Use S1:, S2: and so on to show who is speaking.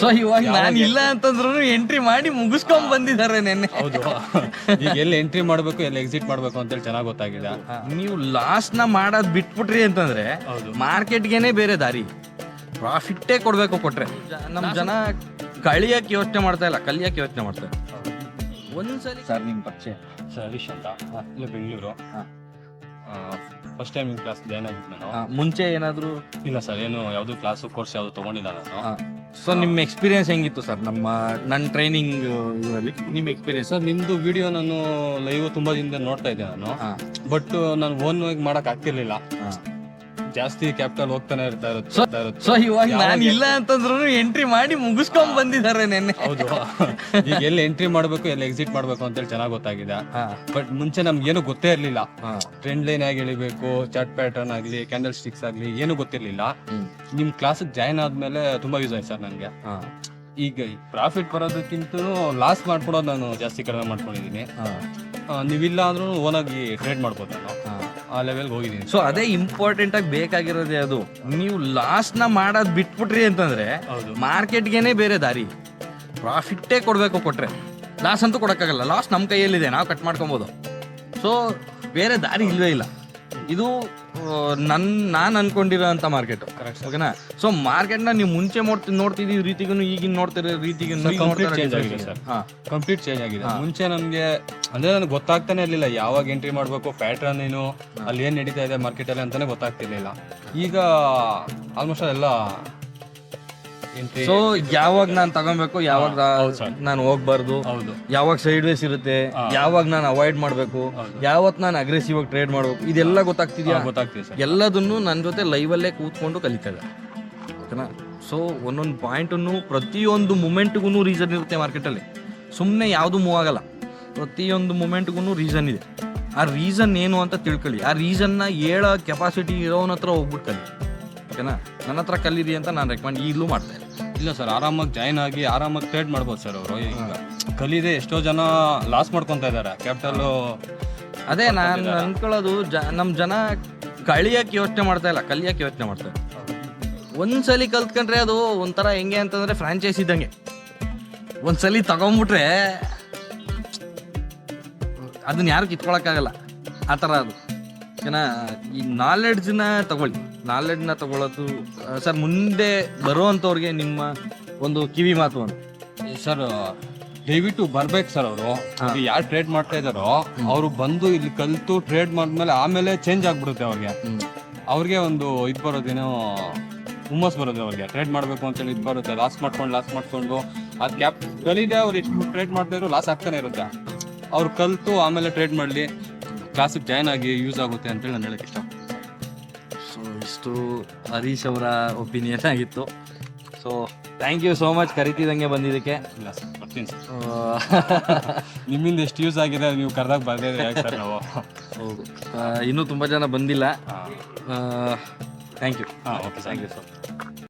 S1: So ಇವಾಗ ನಾನು ಇಲ್ಲ ಅಂತಂದ್ರು ಎಂಟ್ರಿ ಮಾಡಿ ಮುಗಿಸ್ಕೊಂಡ್ ಬಂದಿದ್ದಾರೆ ನೆನ್ನೆ.
S2: ಹೌದು. ಈಗ ಎಲ್ಲಿ ಎಂಟ್ರಿ ಮಾಡ್ಬೇಕು ಎಲ್ಲಿ ಎಕ್ಸಿಟ್ ಮಾಡ್ಬೇಕು ಅಂತೇಳಿ ಚೆನ್ನಾಗಿ ಗೊತ್ತಾಗಿದೆ.
S1: ನೀವು ಲಾಸ್ನ ಮಾಡೋದ್ ಬಿಟ್ಬಿಟ್ರಿ ಅಂತಂದ್ರೆ
S2: ಹೌದು.
S1: ಮಾರ್ಕೆಟ್ಗೆನೆ ಬೇರೆ ದಾರಿ. ಪ್ರಾಫಿಟ್ಟೇ ಕೊಡ್ಬೇಕು ಕೊಟ್ರೆ. ನಮ್ ಜನ ಕಳಿಯಕ್ ಯೋಚನೆ ಮಾಡ್ತಾ ಇಲ್ಲ ಕಲಿಯಕ್ ಯೋಚನೆ ಮಾಡ್ತಾ ಇಲ್ಲ. ಒಂದ್ಸಲಿ ಸರ್ ನಿಮ್ ಪರಿಚಯ.
S2: ಸರ್ ಹರೀಶ್ ಅಂತ ಇಲ್ಲ Bengaluru. First time class join ಆಗಿದ್ದು ನಾನು.
S1: ಮುಂಚೆ ಏನಾದ್ರು
S2: ಇಲ್ಲ ಸರ್ ಏನು ಯಾವ್ದು ಕ್ಲಾಸ್ ಕೋರ್ಸ್ ಯಾವ್ದು ತಗೊಂಡಿಲ್ಲ ನಾನು.
S1: ಸೊ ನಿಮ್ಮ ಎಕ್ಸ್ಪೀರಿಯನ್ಸ್ ಹೆಂಗಿತ್ತು ಸರ್? ನಮ್ಮ ನನ್ನ ಟ್ರೈನಿಂಗ್ ಇದರಲ್ಲಿ. ನಿಮ್ಮ ಎಕ್ಸ್ಪೀರಿಯನ್ಸ್
S2: ಸರ್ ನಿಮ್ದು ವಿಡಿಯೋ ನಾನು ಲೈವ್ ತುಂಬಾ ದಿನದಿಂದ ನೋಡ್ತಾ ಇದ್ದೆ ನಾನು. ಬಟ್ ನಾನು ಓನ್ ಆಗಿ ಮಾಡಕ್ ಆಗ್ತಿರ್ಲಿಲ್ಲ. ಜಾಸ್ತಿ ಕ್ಯಾಪಿಟಲ್ ಹೋಗ್ತಾನೆ ಇರ್ತಾ ಇರುತ್ತೆ
S1: ಸೊ ಇವಾಗ ನಾನು ಇಲ್ಲ ಅಂತಂದ್ರು ಎಂಟ್ರಿ ಮಾಡಿ ಮುಗಿಸ್ಕೊಂಡ್ ಬಂದಿದ್ದಾರೆ ನೆನ್ನೆ.
S2: ಹೌದು. ಈಗ ಎಲ್ಲಿ ಎಂಟ್ರಿ ಮಾಡ್ಬೇಕು ಎಲ್ಲಿ ಎಕ್ಸಿಟ್ ಮಾಡ್ಬೇಕು ಅಂತೇಳಿ ಚೆನ್ನಾಗಿ ಗೊತ್ತಾಗಿದೆ. ಬಟ್ ಮುಂಚೆ ನಮ್ಗೆ ಏನು ಗೊತ್ತೇ ಇರ್ಲಿಲ್ಲ. ಟ್ರೆಂಡ್ ಲೈನ್ ಆಗಿ ಎಳಿಬೇಕು ಚಾಟ್ ಪ್ಯಾಟರ್ನ್ ಆಗ್ಲಿ ಕ್ಯಾಂಡಲ್ ಸ್ಟಿಕ್ಸ್ ಆಗ್ಲಿ ಏನು ಗೊತ್ತಿರ್ಲಿಲ್ಲ. ನಿಮ್ ಕ್ಲಾಸ್ ಜಾಯ್ನ್ ಆದ್ಮೇಲೆ ತುಂಬಾ ಯೂಸ್ ಆಯ್ತು ಸರ್ ನನಗೆ ಈಗ ಪ್ರಾಫಿಟ್ ಬರೋದಕ್ಕಿಂತ ಲಾಸ್ ಮಾಡ್ಕೊಡೋದು ನಾನು ಜಾಸ್ತಿ ಕಡಿಮೆ ಮಾಡ್ಕೊಂಡಿದ್ದೀನಿ. ನೀವಿಲ್ಲ ಅಂದ್ರೂ ಓನಾಗಿ ಟ್ರೇಡ್ ಮಾಡ್ಬೋದು ನಾನು. ಆ ಲೆವೆಲ್ಗೆ ಹೋಗಿದ್ದೀನಿ.
S1: ಸೊ ಅದೇ ಇಂಪಾರ್ಟೆಂಟ್ ಆಗಿ ಬೇಕಾಗಿರೋದೇ ಅದು. ನೀವು ಲಾಸ್ನ ಮಾಡೋದು ಬಿಟ್ಬಿಟ್ರಿ ಅಂತಂದ್ರೆ
S2: ಹೌದು.
S1: ಮಾರ್ಕೆಟ್ಗೆನೆ ಬೇರೆ ದಾರಿ. ಪ್ರಾಫಿಟ್ಟೇ ಕೊಡಬೇಕು ಕೊಟ್ರೆ. ಲಾಸ್ ಅಂತೂ ಕೊಡೋಕ್ಕಾಗಲ್ಲ. ಲಾಸ್ ನಮ್ಮ ಕೈಯಲ್ಲಿದೆ. ನಾವು ಕಟ್ ಮಾಡ್ಕೊಬೋದು. ಸೊ ಬೇರೆ ದಾರಿ ಇಲ್ಲವೇ ಇಲ್ಲ. ಇದು ನನ್ ನಾನ್ ಅನ್ಕೊಂಡಿರೋ ಅಂತ ಮಾರ್ಕೆಟ್ ಓಕೆನಾ ಸೊ ಮಾರ್ಕೆಟ್ನ ನೀವು ಮುಂಚೆ ನೋಡ್ತಿ ನೋಡ್ತಿದ್ದೀವಿ ರೀತಿಗೂ ಈಗಿನ ನೋಡ್ತಿರೋ ರೀತಿಗೂ
S2: ಕಂಪ್ಲೀಟ್ ಚೇಂಜ್ ಆಗಿದೆ, ಸರ್ ಕಂಪ್ಲೀಟ್ ಚೇಂಜ್ ಆಗಿದೆ. ಮುಂಚೆ ನಮಗೆ ಅಂದ್ರೆ ನನಗೆ ಗೊತ್ತಾಗ್ತಾನೆ ಇರಲಿಲ್ಲ ಯಾವಾಗ ಎಂಟ್ರಿ ಮಾಡ್ಬೇಕು ಪ್ಯಾಟ್ರನ್ ಏನು ಅಲ್ಲಿ ಏನ್ ನಡೀತಾ ಇದೆ ಮಾರ್ಕೆಟ್ ಅಲ್ಲಿ ಅಂತಾನೆ ಗೊತ್ತಾಗ್ತಿರ್ಲಿಲ್ಲ. ಈಗ ಆಲ್ಮೋಸ್ಟ್ ಎಲ್ಲ
S1: ಸೊ ಯಾವಾಗ ನಾನು ತಗೊಬೇಕು ಯಾವಾಗ ನಾನು ಹೋಗ್ಬಾರ್ದು
S2: ಹೌದು.
S1: ಯಾವಾಗ ಸೈಡ್ ವೇಸ್ ಇರುತ್ತೆ ಯಾವಾಗ ನಾನು ಅವಾಯ್ಡ್ ಮಾಡಬೇಕು ಯಾವತ್ ನಾನು ಅಗ್ರೆಸಿವ್ ಆಗಿ ಟ್ರೇಡ್ ಮಾಡಬೇಕು ಇದೆಲ್ಲ ಗೊತ್ತಾಗ್ತಿದ್ಯಾ?
S2: ಗೊತ್ತಾಗ್ತಿದೆ
S1: ಎಲ್ಲದನ್ನು ನನ್ನ ಜೊತೆ ಲೈವಲ್ಲೇ ಕೂತ್ಕೊಂಡು ಕಲಿತಾ ಇದೆ ಓಕೆನಾ? ಸೊ ಒಂದೊಂದು ಪಾಯಿಂಟನ್ನು ಪ್ರತಿಯೊಂದು ಮೂಮೆಂಟ್ಗೂ ರೀಸನ್ ಇರುತ್ತೆ ಮಾರ್ಕೆಟಲ್ಲಿ ಸುಮ್ಮನೆ ಯಾವುದು ಮೂವ್ ಆಗಲ್ಲ. ಪ್ರತಿಯೊಂದು ಮೂಮೆಂಟ್ಗೂ ರೀಸನ್ ಇದೆ. ಆ ರೀಸನ್ ಏನು ಅಂತ ತಿಳ್ಕೊಳ್ಳಿ. ಆ ರೀಸನ್ನ ಹೇಳೋ ಕೆಪಾಸಿಟಿ ಇರೋನ ಹತ್ರ ಹೋಗ್ಬಿಟ್ಟು ಕಲಿ. ಓಕೆನಾ? ನನ್ನ ಹತ್ರ ಕಲೀರಿ ಅಂತ ನಾನು ರೆಕಮೆಂಡ್ ಈಗಲೂ ಮಾಡ್ತಾ ಇದ್ದೀನಿ
S2: ಇಲ್ಲ ಸರ್ ಆರಾಮಾಗಿ ಜಾಯ್ನ್ ಆಗಿ ಆರಾಮಾಗಿ ಟ್ರೇಡ್ ಮಾಡ್ಬೋದು ಸರ್ ಅವರು. ಈಗ ಕಲಿದೆ ಎಷ್ಟೋ ಜನ ಲಾಸ್ ಮಾಡ್ಕೊತ ಇದ್ದಾರೆ ಕ್ಯಾಪಿಟಲ್
S1: ಅದೇ ನಾನು ಅನ್ಕೊಳ್ಳೋದು ಜ ನಮ್ಮ ಜನ ಕಳಿಯಕ್ಕೆ ಯೋಚನೆ ಮಾಡ್ತಾ ಇಲ್ಲ ಕಲಿಯಕ್ಕೆ ಯೋಚನೆ ಮಾಡ್ತಾ ಇಲ್ಲ. ಒಂದ್ಸಲಿ ಕಲ್ತ್ಕೊಂಡ್ರೆ ಅದು ಒಂಥರ ಹೆಂಗೆ ಅಂತಂದ್ರೆ ಫ್ರಾಂಚೈಸ್ ಇದ್ದಂಗೆ. ಒಂದ್ಸಲಿ ತಗೊಂಬಿಟ್ರೆ ಅದನ್ನ ಯಾರು ಕಿತ್ಕೊಳಕ್ಕಾಗಲ್ಲ. ಆ ಥರ ಅದು. ಏನ ಈ ನಾಲೆಡ್ಜ್ನ ತಗೊಳ್ಳಿ. ನಾಲೆಡ್ಜ್ನ ತಗೊಳ್ಳೋದು ಸರ್ ಮುಂದೆ ಬರುವಂಥವ್ರಿಗೆ ನಿಮ್ಮ ಒಂದು ಕಿವಿ ಮಾತು ಅಂತ.
S2: ಸರ್ ದಯವಿಟ್ಟು ಬರ್ಬೇಕು ಸರ್ ಅವರು. ಯಾರು ಟ್ರೇಡ್ ಮಾಡ್ತಾ ಇದಾರೋ ಅವರು ಬಂದು ಇಲ್ಲಿ ಕಲ್ತು ಟ್ರೇಡ್ ಮಾಡಿದ್ಮೇಲೆ ಆಮೇಲೆ ಚೇಂಜ್ ಆಗ್ಬಿಡುತ್ತೆ ಅವ್ರಿಗೆ. ಅವ್ರಿಗೆ ಒಂದು ಇದು ಬರೋದೇನೋ ಹುಮ್ಮಸ್ ಬರೋದು ಅವ್ರಿಗೆ. ಟ್ರೇಡ್ ಮಾಡಬೇಕು ಅಂತೇಳಿ ಇದು ಬರುತ್ತೆ. ಲಾಸ್ ಮಾಡ್ಕೊಂಡು ಲಾಸ್ ಮಾಡ್ಕೊಂಡು. ಅದು ಕ್ಯಾಪ್ ಕಲಿದೆ ಅವ್ರು ಎಷ್ಟು ಟ್ರೇಡ್ ಮಾಡ್ತಾ ಇದ್ರು ಲಾಸ್ ಆಗ್ತಾನೆ ಇರುತ್ತೆ. ಅವ್ರು ಕಲ್ತು ಆಮೇಲೆ ಟ್ರೇಡ್ ಮಾಡಲಿ ಕ್ಲಾಸಿಗೆ ಜಾಯ್ನ್ ಆಗಿ ಯೂಸ್ ಆಗುತ್ತೆ ಅಂತೇಳಿ ನಾನು ಹೇಳಕ್ಕೆ ಇಷ್ಟ
S1: ಸೊ ಇಷ್ಟು ಹರೀಶ್ ಅವರ ಒಪಿನಿಯನ್ ಆಗಿತ್ತು. So thank you so much ಕರಿತಿದಂಗೆ ಬಂದಿದ್ದಕ್ಕೆ.
S2: ಇಲ್ಲ ಸರ್ ಬರ್ತೀನಿ ಸರ್. ನಿಮ್ಮಿಂದ ಎಷ್ಟು ಯೂಸ್ ಆಗಿದೆ ನೀವು ಕರೆದಾಗ ಬರ್ದೇ ಸರ್ ನಾವು?
S1: ಹೌದು ಆ, ಇನ್ನೂ ತುಂಬ ಜನ ಬಂದಿಲ್ಲ. ಥ್ಯಾಂಕ್ ಯು
S2: ಹಾಂ ಓಕೆ
S1: ಥ್ಯಾಂಕ್ ಯು ಸರ್